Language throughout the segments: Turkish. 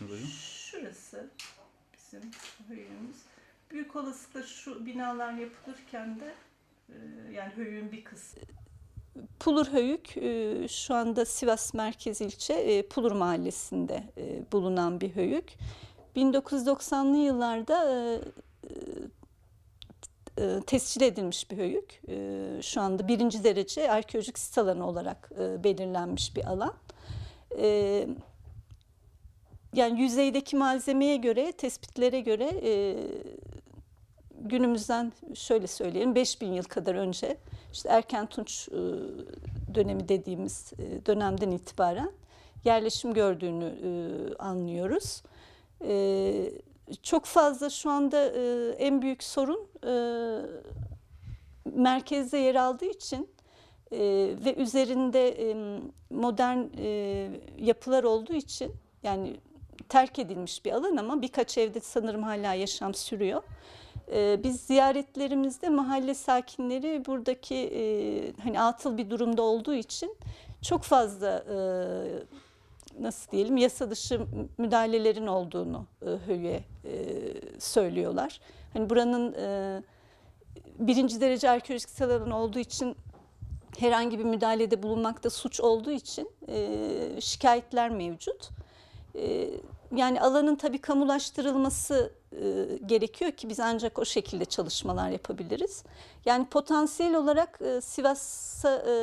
hocam? Şurası bizim höyüğümüz. Büyük olasılıkla şu binalar yapılırken de e, yani höyüğün bir kısmı. Pulur Höyük e, şu anda Sivas Merkez ilçe e, Pulur Mahallesi'nde bulunan bir höyük. 1990'lı yıllarda tescil edilmiş bir höyük. Şu anda birinci derece arkeolojik sit alanı olarak belirlenmiş bir alan. Yani yüzeydeki malzemeye göre, tespitlere göre e, günümüzden şöyle söyleyelim 5000 yıl kadar önce işte Erken Tunç e, dönemi dediğimiz e, dönemden itibaren yerleşim gördüğünü e, anlıyoruz. E, Çok fazla şu anda e, en büyük sorun e, merkezde yer aldığı için e, ve üzerinde e, modern e, yapılar olduğu için yani terk edilmiş bir alan ama birkaç evde sanırım hala yaşam sürüyor. Ee, Biz ziyaretlerimizde mahalle sakinleri buradaki e, hani atıl bir durumda olduğu için çok fazla e, nasıl diyelim yasa dışı müdahalelerin olduğunu e, höyüye e, söylüyorlar. Hani buranın birinci derece arkeolojik sit alanı olduğu için herhangi bir müdahalede bulunmakta suç olduğu için şikayetler mevcut. Yani alanın tabii kamulaştırılması e, gerekiyor ki biz ancak o şekilde çalışmalar yapabiliriz. Yani potansiyel olarak e, Sivas'a e,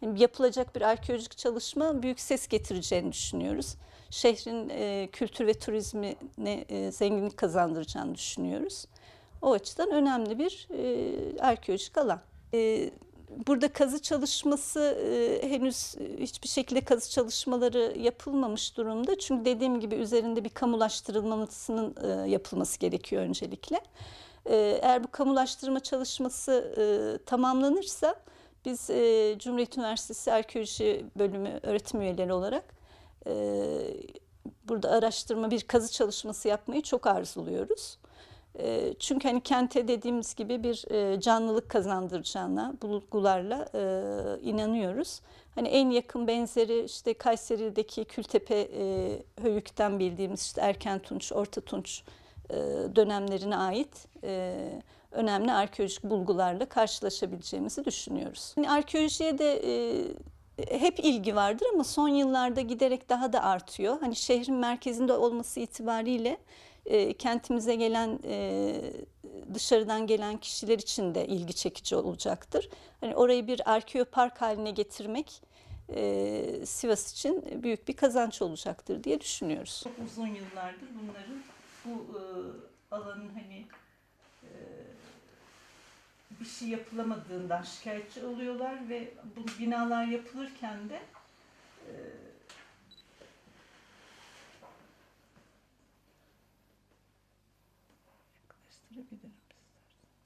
hani yapılacak bir arkeolojik çalışma büyük ses getireceğini düşünüyoruz. Şehrin e, kültür ve turizmine e, zenginlik kazandıracağını düşünüyoruz. O açıdan önemli bir e, arkeolojik alan. E, Burada kazı çalışması e, henüz hiçbir şekilde kazı çalışmaları yapılmamış durumda. Çünkü dediğim gibi üzerinde bir kamulaştırılmasının e, yapılması gerekiyor öncelikle. E, eğer bu kamulaştırma çalışması e, tamamlanırsa biz e, Cumhuriyet Üniversitesi Arkeoloji Bölümü öğretim üyeleri olarak e, burada araştırma bir kazı çalışması yapmayı çok arzuluyoruz. E, Çünkü hani kente dediğimiz gibi bir e, canlılık kazandıracağına bulgularla e, inanıyoruz. Hani en yakın benzeri işte Kayseri'deki Kültepe e, Höyük'ten bildiğimiz işte Erken Tunç, Orta Tunç dönemlerine ait önemli arkeolojik bulgularla karşılaşabileceğimizi düşünüyoruz. Yani arkeolojiye de hep ilgi vardır ama son yıllarda giderek daha da artıyor. Hani şehrin merkezinde olması itibariyle e, kentimize gelen e, dışarıdan gelen kişiler için de ilgi çekici olacaktır. Hani orayı bir arkeopark haline getirmek e, Sivas için büyük bir kazanç olacaktır diye düşünüyoruz. Çok uzun yıllardır bunların bu e, alanın hani e, bir şey yapılamadığından şikayetçi oluyorlar ve bu binalar yapılırken de